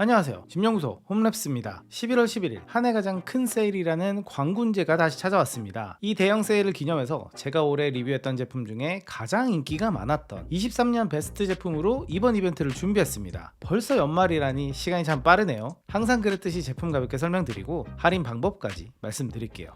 안녕하세요. 집연구소 홈랩스입니다. 11월 11일 한 해 가장 큰 세일이라는 광군제가 다시 찾아왔습니다. 이 대형 세일을 기념해서 제가 올해 리뷰했던 제품 중에 가장 인기가 많았던 23년 베스트 제품으로 이번 이벤트를 준비했습니다. 벌써 연말이라니 시간이 참 빠르네요. 항상 그랬듯이 제품 가볍게 설명드리고 할인 방법까지 말씀드릴게요.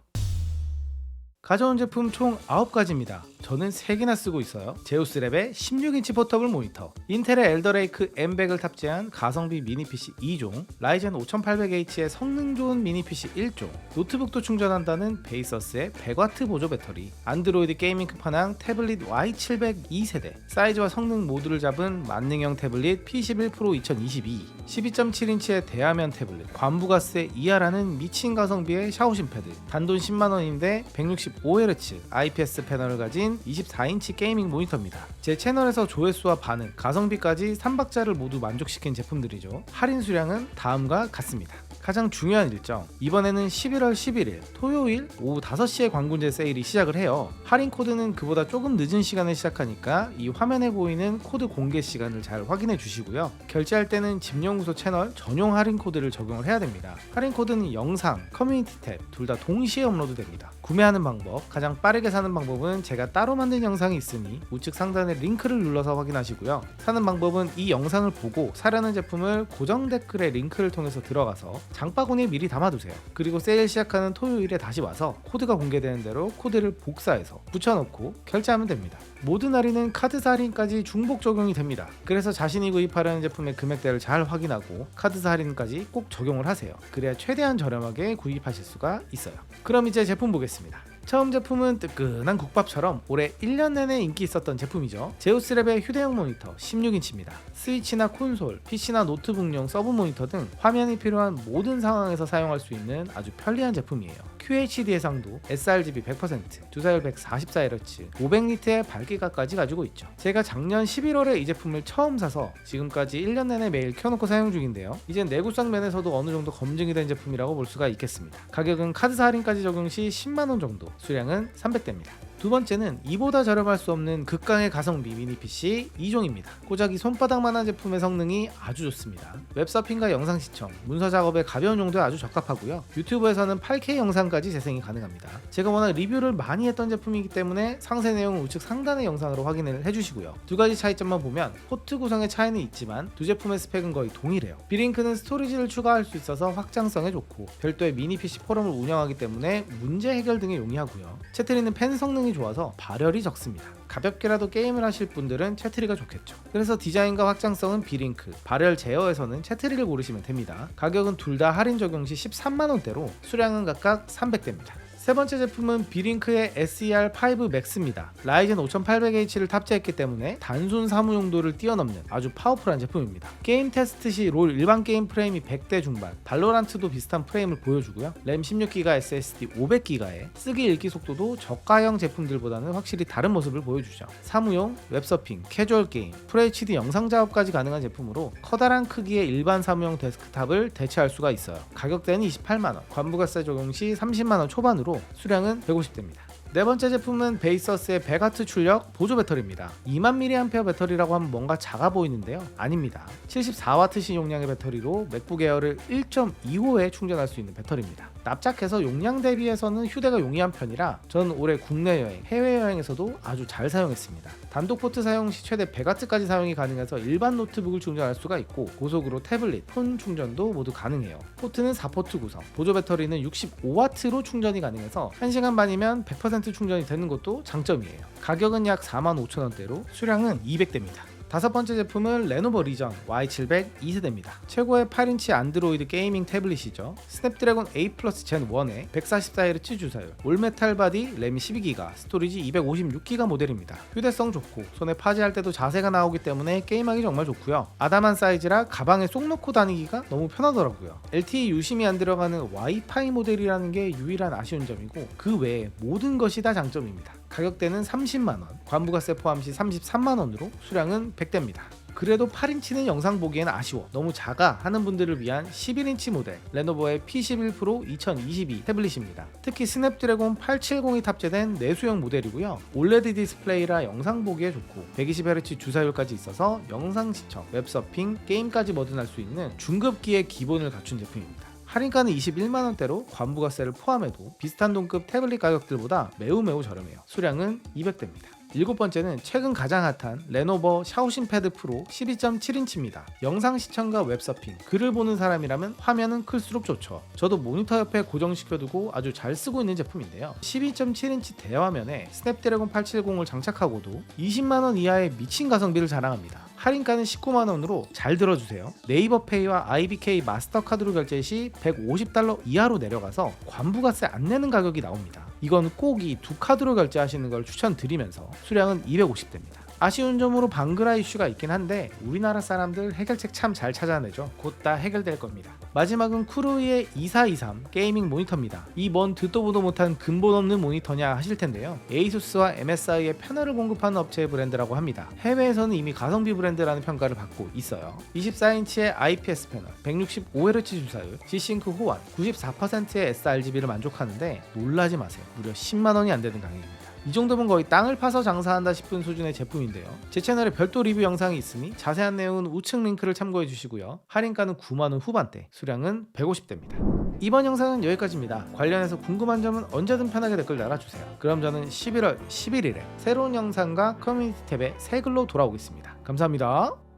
가져온 제품 총 9가지입니다. 저는 3개나 쓰고 있어요. 제우스랩의 16인치 포터블 모니터, 인텔의 엘더레이크 M100을 탑재한 가성비 미니 PC 2종, 라이젠 5800H의 성능 좋은 미니 PC 1종, 노트북도 충전한다는 베이서스의 100W 보조 배터리, 안드로이드 게이밍 끝판왕 태블릿 Y700 2세대, 사이즈와 성능 모두를 잡은 만능형 태블릿 P11 프로 2022, 12.7인치의 대화면 태블릿, 관부가스의 이하라는 미친 가성비의 샤오신 패드, 단돈 10만원인데 165Hz IPS 패널을 가진 24인치 게이밍 모니터입니다. 제 채널에서 조회수와 반응, 가성비까지 3박자를 모두 만족시킨 제품들이죠. 할인 수량은 다음과 같습니다. 가장 중요한 일정. 이번에는 11월 11일 토요일 오후 5시에 광군제 세일이 시작을 해요. 할인 코드는 그보다 조금 늦은 시간에 시작하니까 이 화면에 보이는 코드 공개 시간을 잘 확인해 주시고요. 결제할 때는 집연구소 채널 전용 할인 코드를 적용을 해야 됩니다. 할인 코드는 영상, 커뮤니티 탭 둘 다 동시에 업로드 됩니다 구매하는 방법 가장 빠르게 사는 방법은 제가 따로 만든 영상이 있으니 우측 상단에 링크를 눌러서 확인하시고요 사는 방법은 이 영상을 보고 사려는 제품을 고정 댓글에 링크를 통해서 들어가서 장바구니에 미리 담아두세요. 그리고 세일 시작하는 토요일에 다시 와서 코드가 공개되는 대로 코드를 복사해서 붙여놓고 결제하면 됩니다. 모든 할인은 카드사 할인까지 중복 적용이 됩니다. 그래서 자신이 구입하려는 제품의 금액대를 잘 확인하고 카드사 할인까지 꼭 적용을 하세요. 그래야 최대한 저렴하게 구입하실 수가 있어요. 그럼 이제 제품 보겠습니다. 하겠습니다. 처음 제품은 뜨끈한 국밥처럼 올해 1년 내내 인기 있었던 제품이죠. 제우스랩의 휴대용 모니터 16인치입니다. 스위치나 콘솔, PC나 노트북용 서브 모니터 등 화면이 필요한 모든 상황에서 사용할 수 있는 아주 편리한 제품이에요. QHD 해상도, sRGB 100%, 주사율 144Hz, 500니트의 밝기가까지 가지고 있죠. 제가 작년 11월에 이 제품을 처음 사서 지금까지 1년 내내 매일 켜놓고 사용 중인데요. 이젠 내구성 면에서도 어느 정도 검증이 된 제품이라고 볼 수가 있겠습니다. 가격은 카드사 할인까지 적용 시 10만원 정도, 수량은 300대입니다. 두 번째는 이보다 저렴할 수 없는 극강의 가성비 미니 PC 2종입니다. 고작이 손바닥만한 제품의 성능이 아주 좋습니다. 웹서핑과 영상 시청, 문서 작업에 가벼운 용도에 아주 적합하고요. 유튜브에서는 8K 영상까지 재생이 가능합니다. 제가 워낙 리뷰를 많이 했던 제품이기 때문에 상세 내용은 우측 상단의 영상으로 확인을 해주시고요. 두 가지 차이점만 보면 포트 구성의 차이는 있지만 두 제품의 스펙은 거의 동일해요. 비링크는 스토리지를 추가할 수 있어서 확장성에 좋고 별도의 미니 PC 포럼을 운영하기 때문에 문제 해결 등에 용이하고요. 채트리는 펜 성능이 좋아서 발열이 적습니다. 가볍게라도 게임을 하실 분들은 채트리가 좋겠죠. 그래서 디자인과 확장성은 비링크, 발열 제어에서는 채트리를 고르시면 됩니다. 가격은 둘 다 할인 적용 시 13만원대로 수량은 각각 300대입니다. 세 번째 제품은 비링크의 SER5 Max입니다. 라이젠 5800H를 탑재했기 때문에 단순 사무 용도를 뛰어넘는 아주 파워풀한 제품입니다. 게임 테스트 시 롤 일반 게임 프레임이 100대 중반, 발로란트도 비슷한 프레임을 보여주고요. 램 16GB SSD 500GB에 쓰기 읽기 속도도 저가형 제품들보다는 확실히 다른 모습을 보여주죠. 사무용, 웹서핑, 캐주얼 게임, FHD 영상 작업까지 가능한 제품으로 커다란 크기의 일반 사무용 데스크탑을 대체할 수가 있어요. 가격대는 28만원, 관부가세 적용 시 30만원 초반으로 수량은 150대입니다. 네 번째 제품은 베이서스의 100W 출력 보조 배터리입니다. 2만 mAh 배터리라고 하면 뭔가 작아 보이는데요. 아닙니다. 74W시 용량의 배터리로 맥북 에어를 1.25에 충전할 수 있는 배터리입니다. 납작해서 용량 대비해서는 휴대가 용이한 편이라 저는 올해 국내 여행, 해외 여행에서도 아주 잘 사용했습니다. 단독 포트 사용 시 최대 100W까지 사용이 가능해서 일반 노트북을 충전할 수가 있고 고속으로 태블릿, 폰 충전도 모두 가능해요. 포트는 4포트 구성, 보조 배터리는 65W로 충전이 가능해서 1시간 반이면 100% 충전이 되는 것도 장점이에요. 가격은 약 45,000원대로 수량은 200대입니다. 다섯 번째 제품은 레노버 리전 Y700 2세대입니다. 최고의 8인치 안드로이드 게이밍 태블릿이죠. 스냅드래곤 8 플러스 젠 1에 144Hz 주사율, 올메탈 바디, 램 12기가, 스토리지 256기가 모델입니다. 휴대성 좋고 손에 파지할 때도 자세가 나오기 때문에 게임하기 정말 좋고요. 아담한 사이즈라 가방에 쏙 넣고 다니기가 너무 편하더라고요. LTE 유심이 안 들어가는 와이파이 모델이라는 게 유일한 아쉬운 점이고 그 외에 모든 것이 다 장점입니다. 가격대는 30만원, 관부가세 포함 시 33만원으로 수량은 100대입니다. 그래도 8인치는 영상 보기엔 아쉬워 너무 작아 하는 분들을 위한 11인치 모델 레노버의 P11 프로 2022 태블릿입니다. 특히 스냅드래곤 870이 탑재된 내수형 모델이고요. 올레드 디스플레이라 영상 보기에 좋고 120Hz 주사율까지 있어서 영상 시청, 웹서핑, 게임까지 뭐든 할 수 있는 중급기의 기본을 갖춘 제품입니다. 할인가는 21만 원대로 관부가세를 포함해도 비슷한 동급 태블릿 가격들보다 매우 매우 저렴해요. 수량은 200대입니다. 일곱 번째는 최근 가장 핫한 레노버 샤오신 패드 프로 12.7인치입니다. 영상 시청과 웹서핑, 글을 보는 사람이라면 화면은 클수록 좋죠. 저도 모니터 옆에 고정시켜두고 아주 잘 쓰고 있는 제품인데요. 12.7인치 대화면에 스냅드래곤 870을 장착하고도 20만원 이하의 미친 가성비를 자랑합니다. 할인가는 19만 원으로 잘 들어주세요. 네이버 페이와 IBK 마스터카드로 결제 시 150달러 이하로 내려가서 관부가세 안 내는 가격이 나옵니다. 이건 꼭 이 두 카드로 결제하시는 걸 추천드리면서 수량은 250대입니다. 아쉬운 점으로 방그라 이슈가 있긴 한데 우리나라 사람들 해결책 참 잘 찾아내죠. 곧 다 해결될 겁니다. 마지막은 쿠루이의 2423 게이밍 모니터입니다. 이뭔 듣도 보도 못한 근본 없는 모니터냐 하실 텐데요. 에이수스와 MSI의 패널을 공급하는 업체의 브랜드라고 합니다. 해외에서는 이미 가성비 브랜드라는 평가를 받고 있어요. 24인치의 IPS 패널, 165Hz 주사율, G싱크 호환, 94%의 sRGB를 만족하는데 놀라지 마세요. 무려 10만 원이 안 되는 가격입니다. 이 정도면 거의 땅을 파서 장사한다 싶은 수준의 제품인데요. 제 채널에 별도 리뷰 영상이 있으니 자세한 내용은 우측 링크를 참고해 주시고요. 할인가는 9만원 후반대, 수량은 150대입니다. 이번 영상은 여기까지입니다. 관련해서 궁금한 점은 언제든 편하게 댓글 달아주세요. 그럼 저는 11월 11일에 새로운 영상과 커뮤니티 탭에 새 글로 돌아오겠습니다. 감사합니다.